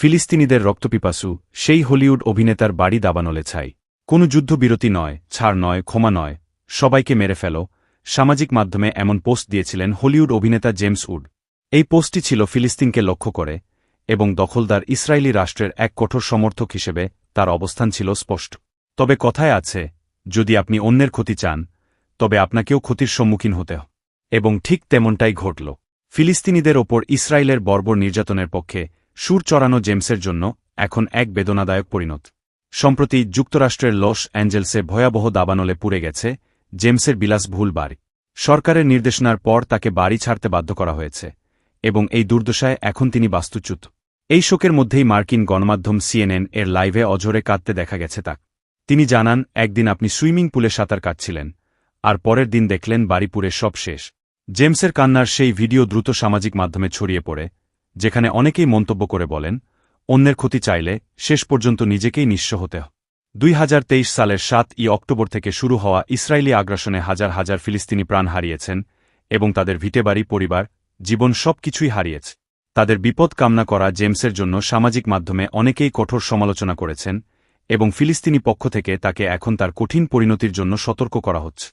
ফিলিস্তিনিদের রক্তপিপাসু, সেই হলিউড অভিনেতার বাড়ি দাবানলে ছাই। কোনো যুদ্ধবিরতি নয়, ছাড় নয়, ক্ষমা নয়। সবাইকে মেরে ফেল। সামাজিক মাধ্যমে এমন পোস্ট দিয়েছিলেন হলিউড অভিনেতা জেমস উড। এই পোস্টটি ছিল ফিলিস্তিনকে লক্ষ্য করে এবং দখলদার ইসরায়েলি রাষ্ট্রের এক কঠোর সমর্থক হিসেবে তার অবস্থান ছিল স্পষ্ট। তবে কথায় আছে, যদি আপনি অন্যের ক্ষতি চান, তবে আপনাকেও ক্ষতির সম্মুখীন হতে এবং ঠিক তেমনটাই ঘটল। ফিলিস্তিনিদের ওপর ইসরায়েলের বর্বর নির্যাতনের পক্ষে সুর চড়ানো জেমসের জন্য এখন এক বেদনাদায়ক পরিণত। সম্প্রতি যুক্তরাষ্ট্রের লস অ্যাঞ্জেলসে ভয়াবহ দাবানলে পুড়ে গেছে জেমসের বিলাসভুল বাড়ি। সরকারের নির্দেশনার পর তাকে বাড়ি ছাড়তে বাধ্য করা হয়েছে এবং এই দুর্দশায় এখন তিনি বাস্তুচ্যুত। এই শোকের মধ্যেই মার্কিন গণমাধ্যম সিএনএন এর লাইভে অঝরে কাঁদতে দেখা গেছে তাক। তিনি জানান, একদিন আপনি সুইমিং পুলে সাঁতার কাটছিলেন, আর পরের দিন দেখলেন বাড়িপুরে সব শেষ। জেমসের কান্নার সেই ভিডিও দ্রুত সামাজিক মাধ্যমে ছড়িয়ে পড়ে। যেখানে অনেকেই মন্তব্য করে বলেন, অন্যের ক্ষতি চাইলে শেষ পর্যন্ত নিজেকেই নিঃস্ব হতে দুই হাজার তেইশ সালের সাত ই অক্টোবর থেকে শুরু হওয়া ইসরায়েলি আগ্রাসনে হাজার হাজার ফিলিস্তিনি প্রাণ হারিয়েছেন এবং তাদের ভিটেবাড়ি পরিবার, জীবন সব কিছুই হারিয়েছে। তাদের বিপদ কামনা করা জেমসের জন্য সামাজিক মাধ্যমে অনেকেই কঠোর সমালোচনা করেছেন এবং ফিলিস্তিনি পক্ষ থেকে তাকে এখন তার কঠিন পরিণতির জন্য সতর্ক করা হচ্ছে।